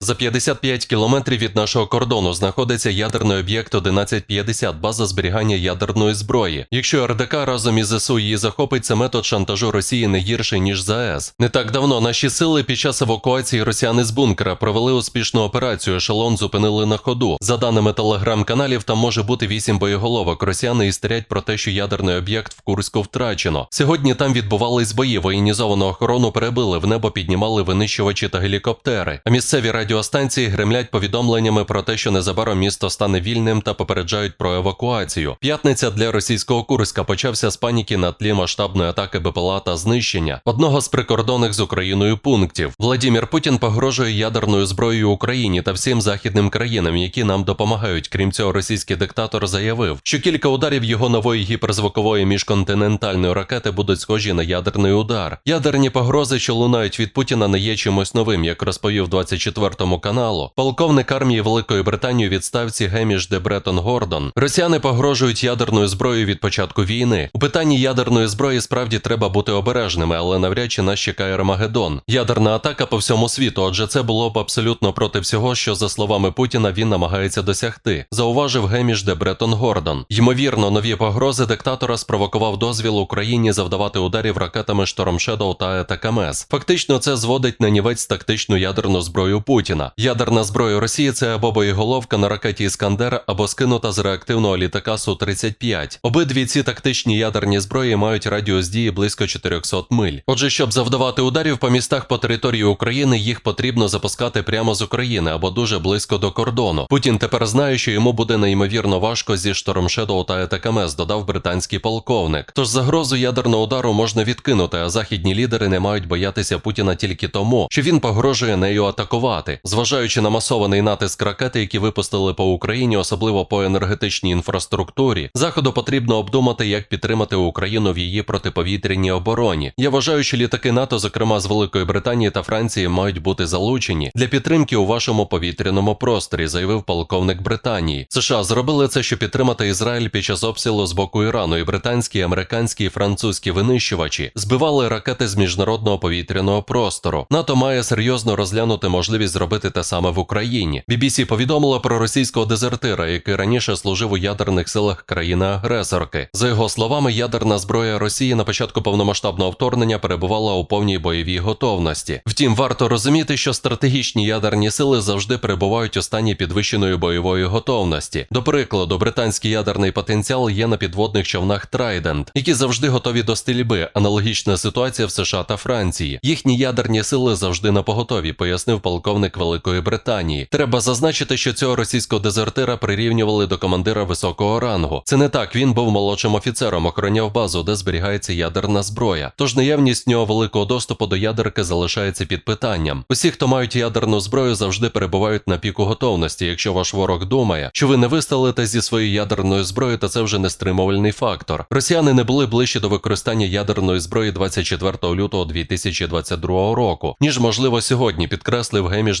За 55 кілометрів від нашого кордону знаходиться ядерний об'єкт 1150, база зберігання ядерної зброї. Якщо РДК разом із ЗСУ її захопить, це метод шантажу Росії не гірший ніж ЗАЕС. Не так давно наші сили під час евакуації росіяни з бункера провели успішну операцію. Ешелон зупинили на ходу. За даними телеграм-каналів, там може бути 8 боєголовок. Росіяни істерять про те, що ядерний об'єкт в Курську втрачено. Сьогодні там відбувались бої. Воєнізовану охорону перебили, в небо піднімали винищувачі та гелікоптери. А місцеві радіостанції гремлять повідомленнями про те, що незабаром місто стане вільним та попереджають про евакуацію. П'ятниця для російського Курська почався з паніки на тлі масштабної атаки БПЛА та знищення одного з прикордонних з Україною пунктів. Владімір Путін погрожує ядерною зброєю Україні та всім західним країнам, які нам допомагають. Крім цього, російський диктатор заявив, що кілька ударів його нової гіперзвукової міжконтинентальної ракети будуть схожі на ядерний удар. Ядерні погрози, що лунають від Путіна, не є чимось новим, як розповів 24 каналу. Полковник армії Великої Британії у відставці Геміш де Бретон Гордон. Росіяни погрожують ядерною зброєю від початку війни. У питанні ядерної зброї справді треба бути обережними, але навряд чи нас чекає Армагеддон. Ядерна атака по всьому світу. Отже, це було б абсолютно проти всього, що за словами Путіна він намагається досягти. Зауважив Геміш де Бретон Гордон. Ймовірно, нові погрози диктатора спровокував дозвіл Україні завдавати ударів ракетами Шторм Шедоу та Етакамес. Фактично, це зводить на нівець тактичну ядерну зброю Путіна. Ядерна зброя Росії це або боєголовка на ракеті Іскандер, або скинута з реактивного літака Су-35. Обидві ці тактичні ядерні зброї мають радіус дії близько 400 миль. Отже, щоб завдавати ударів по містах по території України, їх потрібно запускати прямо з України або дуже близько до кордону. Путін тепер знає, що йому буде неймовірно важко зі Шторм Шедоу та Етакамес, додав британський полковник. Тож загрозу ядерного удару можна відкинути, а західні лідери не мають боятися Путіна тільки тому, що він погрожує нею атакувати, зважаючи на масований натиск ракети, які випустили по Україні, особливо по енергетичній інфраструктурі. Заходу потрібно обдумати, як підтримати Україну в її протиповітряній обороні. Я вважаю, що літаки НАТО, зокрема з Великої Британії та Франції, мають бути залучені для підтримки у вашому повітряному просторі, заявив полковник Британії. США зробили це, щоб підтримати Ізраїль під час обстрілу з боку Ірану, і британські, американські і французькі винищувачі збивали ракети з міжнародного повітряного простору. НАТО має серйозно розглянути можливість зробити те саме в Україні. BBC повідомила про російського дезертира, який раніше служив у ядерних силах країни-агресорки. За його словами, ядерна зброя Росії на початку повномасштабного вторгнення перебувала у повній бойовій готовності. Втім, варто розуміти, що стратегічні ядерні сили завжди перебувають у стані підвищеної бойової готовності. До прикладу, британський ядерний потенціал є на підводних човнах Трайдент, які завжди готові до стрільби. Аналогічна ситуація в США та Франції. Їхні ядерні сили завжди на поготові, пояснив полковник Великої Британії. Треба зазначити, що цього російського дезертира прирівнювали до командира високого рангу. Це не так. Він був молодшим офіцером, охороняв базу, де зберігається ядерна зброя. Тож наявність нього великого доступу до ядерки залишається під питанням. Усі, хто мають ядерну зброю, завжди перебувають на піку готовності. Якщо ваш ворог думає, що ви не вистрелите зі своєю ядерною зброєю, то це вже не стримувальний фактор. Росіяни не були ближче до використання ядерної зброї 24 лютого 2022 року, ніж можливо сьогодні, підкреслив Геміш